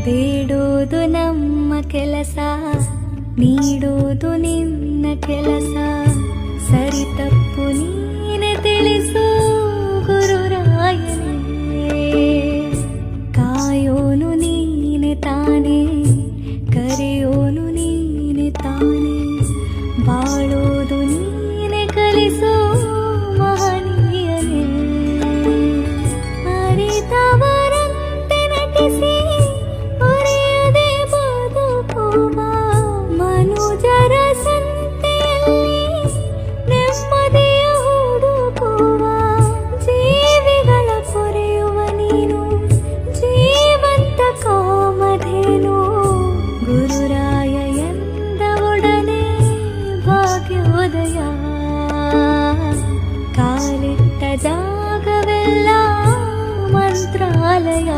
ಬೇಡೋದು ನಮ್ಮ ಕೆಲಸ, ನೀಡೋದು ನಿನ್ನ ಕೆಲಸ. ಸರಿ ತಪ್ಪು ನೀನೆ ತಿಳಿಸು ಗುರುರಾಯನೇ. ಕಾಯೋನು ನೀನೆ ತಾನೇ, ಕರೆಯೋನು ನೀನೆ ತಾನೇ. ಬಾಳೋದು ನೀನೆ ಕಲಿಸೋ ಮಹನೀಯನೇ. ಅರಿತವ మంత్రాలయ